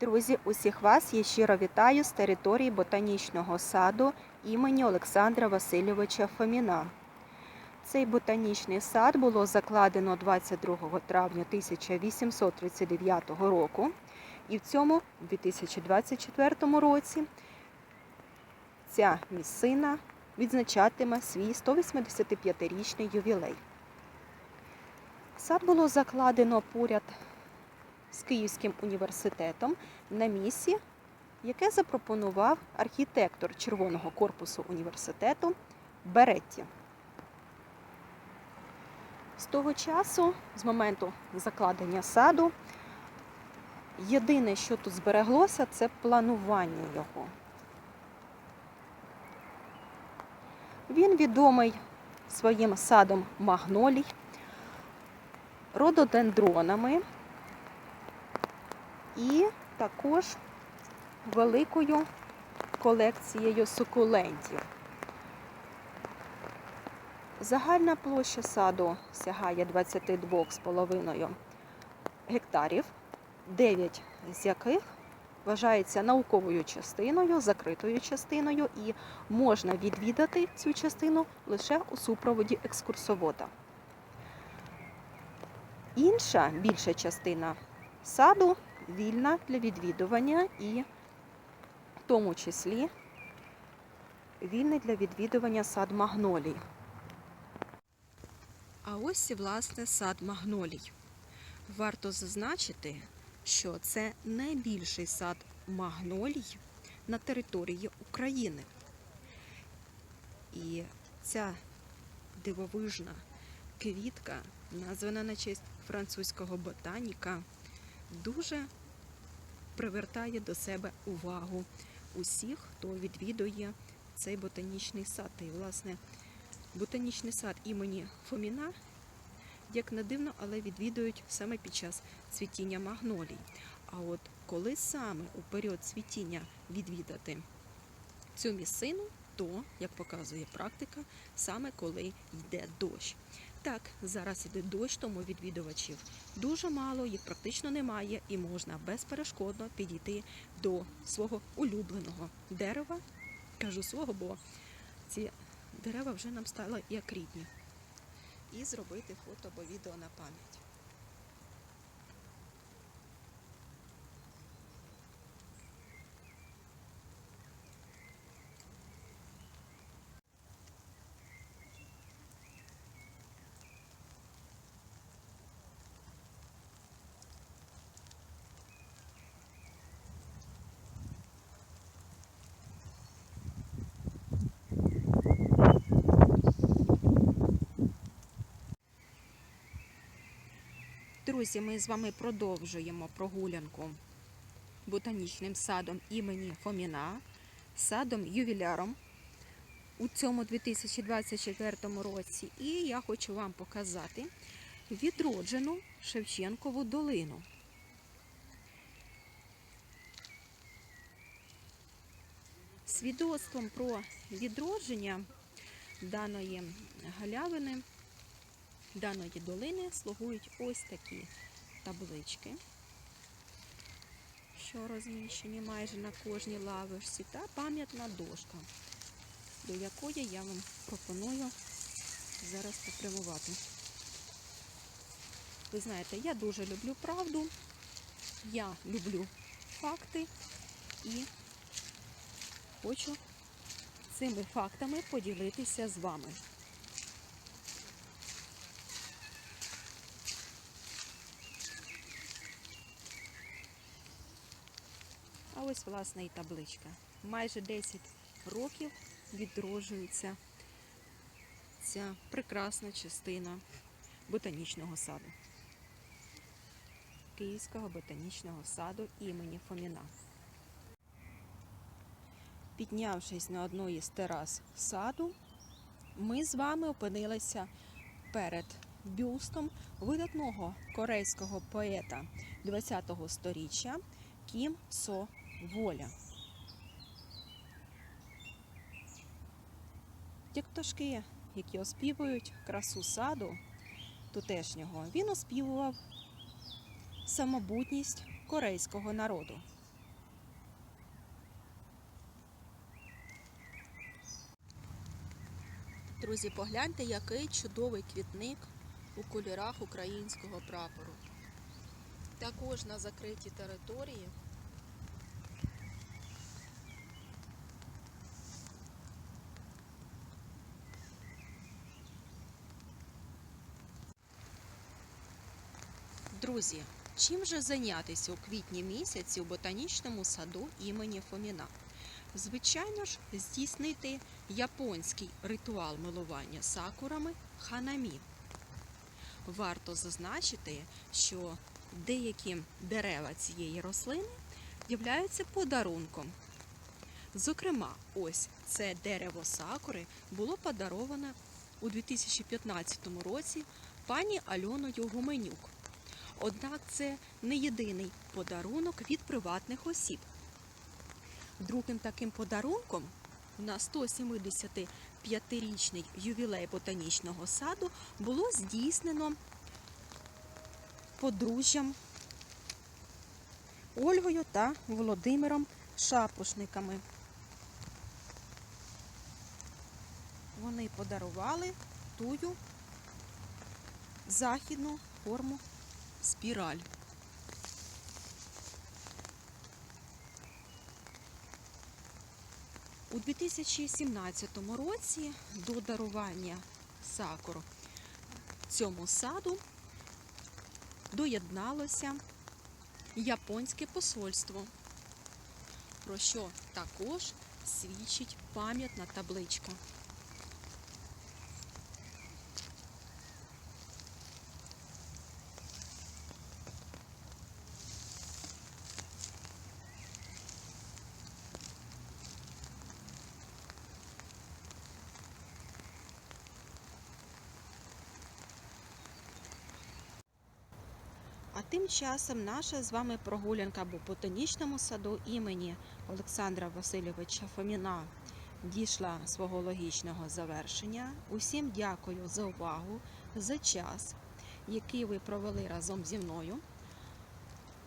Друзі, усіх вас я щиро вітаю з території ботанічного саду імені Олександра Васильовича Фоміна. Цей ботанічний сад було закладено 22 травня 1839 року, і в цьому 2024 році ця місцина відзначатиме свій 185-річний ювілей. Сад було закладено поряд з Київським університетом на місці, яке запропонував архітектор червоного корпусу університету Беретті. З того часу, з моменту закладення саду, єдине, що тут збереглося, це планування його. Він відомий своїм садом магнолій, рододендронами і також великою колекцією сукулентів. Загальна площа саду сягає 22,5 гектарів, 9 з яких вважається науковою частиною, закритою частиною, і можна відвідати цю частину лише у супроводі екскурсовода. Інша більша частина саду вільна для відвідування і в тому числі вільний для відвідування сад магнолій. А ось і власне сад магнолій. Варто зазначити, що це найбільший сад магнолій на території України. І ця дивовижна квітка, названа на честь французького ботаніка, дуже привертає до себе увагу усіх, хто відвідує цей ботанічний сад. І, власне, ботанічний сад імені Фоміна, як не дивно, але відвідують саме під час цвітіння магнолій. А от коли саме у період цвітіння відвідати цю місцину, то, як показує практика, саме коли йде дощ. Так, зараз іде дощ, тому відвідувачів дуже мало, їх практично немає, і можна безперешкодно підійти до свого улюбленого дерева. Кажу свого, бо ці дерева вже нам стали як рідні. І зробити фото або відео на пам'ять. Друзі, ми з вами продовжуємо прогулянку ботанічним садом імені Фоміна, садом ювіляром у цьому 2024 році. І я хочу вам показати відроджену Шевченкову долину. Свідоцтвом про відродження даної галявини даної долини слугують ось такі таблички, що розміщені майже на кожній лавишці, та пам'ятна дошка, до якої я вам пропоную зараз попрямувати. Ви знаєте, я дуже люблю правду, я люблю факти і хочу цими фактами поділитися з вами. Ось, власне, і табличка. Майже 10 років відроджується ця прекрасна частина ботанічного саду. Київського ботанічного саду імені Фоміна. Піднявшись на одну із терас саду, ми з вами опинилися перед бюстом видатного корейського поета ХХ століття Кім Со воля. Як пташки, які оспівують красу саду тутешнього, він оспівував самобутність корейського народу. Друзі, погляньте, який чудовий квітник у кольорах українського прапору. Також на закритій території. Друзі, чим же зайнятися у квітні місяці у ботанічному саду імені Фоміна? Звичайно ж, здійснити японський ритуал милування сакурами ханамі. Варто зазначити, що деякі дерева цієї рослини являються подарунком. Зокрема, ось це дерево сакури було подароване у 2015 році пані Альоною Гуменюк. Однак це не єдиний подарунок від приватних осіб. Другим таким подарунком на 175-річний ювілей ботанічного саду було здійснено подружжям Ольгою та Володимиром Шапошниками. Вони подарували тую західну форму спіраль. У 2017 році до дарування сакур цьому саду доєдналося японське посольство, про що також свідчить пам'ятна табличка. Тим часом наша з вами прогулянка по ботанічному саду імені Олександра Васильовича Фоміна дійшла свого логічного завершення. Усім дякую за увагу, за час, який ви провели разом зі мною.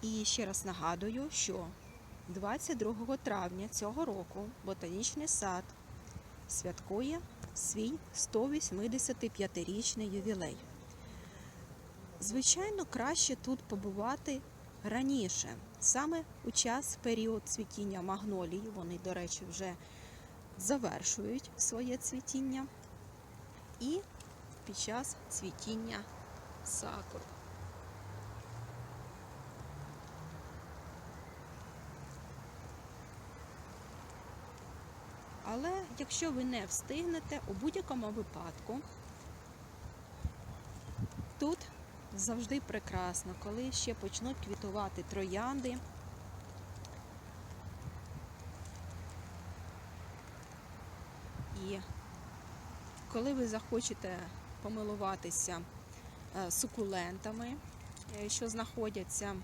І ще раз нагадую, що 22 травня цього року ботанічний сад святкує свій 185-річний ювілей. Звичайно, краще тут побувати раніше, саме у час період цвітіння магнолій. Вони, до речі, вже завершують своє цвітіння. І під час цвітіння сакур. Але якщо ви не встигнете, у будь-якому випадку тут завжди прекрасно, коли ще почнуть квітувати троянди. І коли ви захочете помилуватися е, сукулентами, е, що знаходяться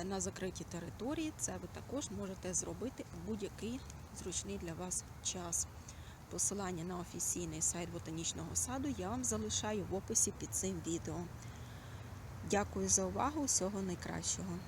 е, на закритій території, це ви також можете зробити у будь-який зручний для вас час. Посилання на офіційний сайт ботанічного саду я вам залишаю в описі під цим відео. Дякую за увагу, всього найкращого.